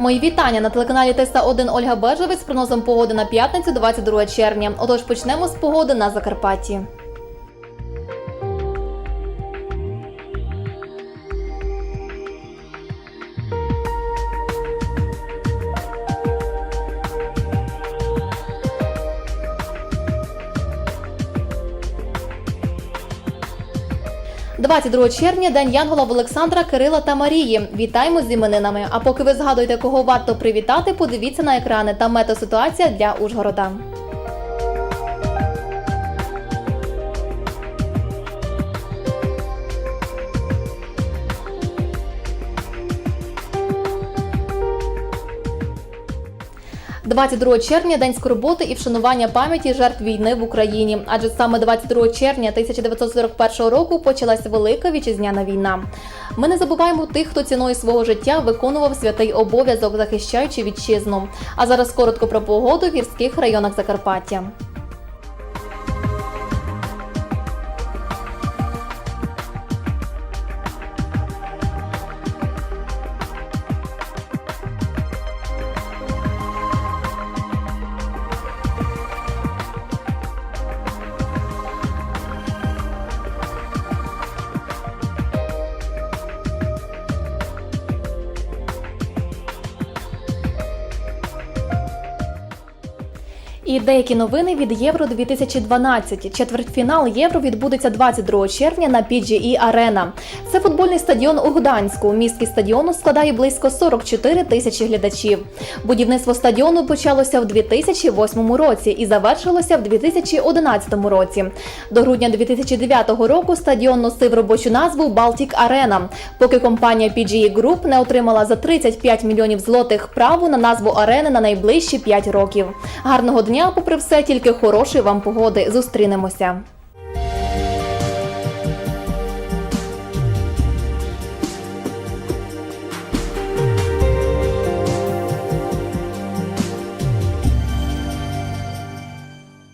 Мої вітання на телеканалі Теста 1 Ольга Бежевець з прогнозом погоди на п'ятницю 22 червня. Отож почнемо з погоди на Закарпатті. – 22 червня день Янгола Олександра, Кирила та Марії. Вітаємо з іменинами. А поки ви згадуєте, кого варто привітати, подивіться на екрани та метаситуація для Ужгорода. – 22 червня день скорботи і вшанування пам'яті жертв війни в Україні. Адже саме 22 червня 1941 року почалася велика вітчизняна війна. Ми не забуваємо тих, хто ціною свого життя виконував святий обов'язок, захищаючи вітчизну. А зараз коротко про погоду в гірських районах Закарпаття. І деякі новини від Євро 2012. Четвертьфінал Євро відбудеться 22 червня на PGE Арена. Це футбольний стадіон у Гданську. Міськість стадіону складає близько 44 тисячі глядачів. Будівництво стадіону почалося в 2008 році і завершилося в 2011 році. До грудня 2009 року стадіон носив робочу назву Baltic Arena, поки компанія PGE Group не отримала за 35 мільйонів злотих право на назву арени на найближчі 5 років. Гарного дня, попри все, тільки хорошої вам погоди. Зустрінемося.